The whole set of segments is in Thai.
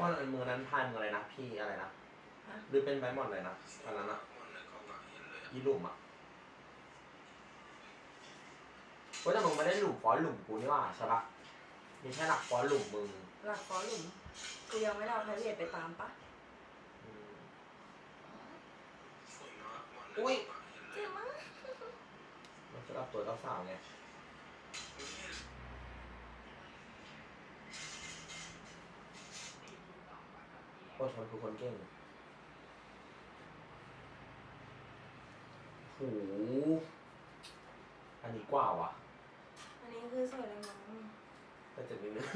ตอนอันมือนั้นทานมืออะไรนะพี่อะไรนะฮะ หรือเป็นใบหมอนเลยนะตอนนั้นอะอีหลุมอะเว้ยแต่มึงไม่ได้หลุมฟอนต์หลุมกูนี่หว่าใช่ปะมีแค่หลักฟอนต์หลุมมึงหลักฟอหลุมกูยังไม่ได้เอาไพรเวทไปตามปะอืมอุ้ยเจ็บมั้งมันสำหรับตัวเจ้าสาวไง โอ้ชนคือคนเก่งโหอันนี้กว่าวะอันนี้คือสวยเลยมั้งแต่เจ็บนิดนึง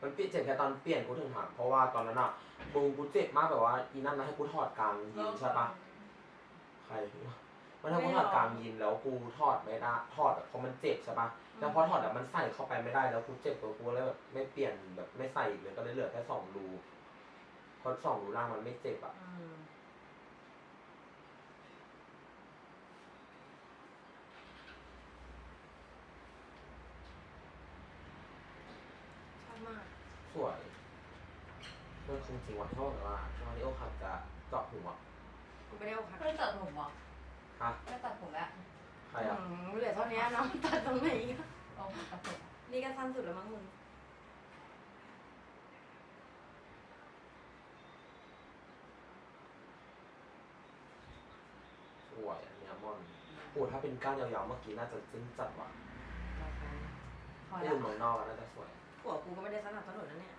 มันเปลี่ยนเจ็บแค่ตอนเปลี่ยนกูถึงถามเพราะว่าตอนนั้นอะมึงกูเจ็บมากแบบว่าอีนั่นนะให้กูถอดกลางยีนใช่ปะใครมันให้กูถอดกลางยีนแล้วกูถอดไม่ได้ถอดแบบเพราะมันเจ็บใช่ปะแล้วพอถอดแล้วมันใส่เข้าไปไม่ได้แล้วกูเจ็บตัวกูเลยแบบไม่เปลี่ยนแบบไม่ใส่อีกเลยก็เลยเหลือแค่สองรู เพราะสองรูล่างมันไม่เจ็บอะอืมชอบมาก สวยมันคงจริงว่ะที่เขาบอกว่าช่วงนี้โอคับจะเจาะหัวกูไม่ได้อกหักไม่ได้ตัดผมเหรอฮะไม่ได้ตัดผมแล้วใครอะอืมเหลือเท่านี้เนาะตัดตรงไหนอีกอะเอาตัดผมนี่ก็สั้นสุดแล้วมั้งมึง ส วยอันเนี้ยมอนโอ้ถ้าเป็นก้านยาวๆเมื่อกี้น่าจะจึ้งจัดว่ะพอไม่แล้ดูวเมืองนอกอะน่าจะสวย ผัวกูก็ไม่ได้สนับสนุนนะเนี่ย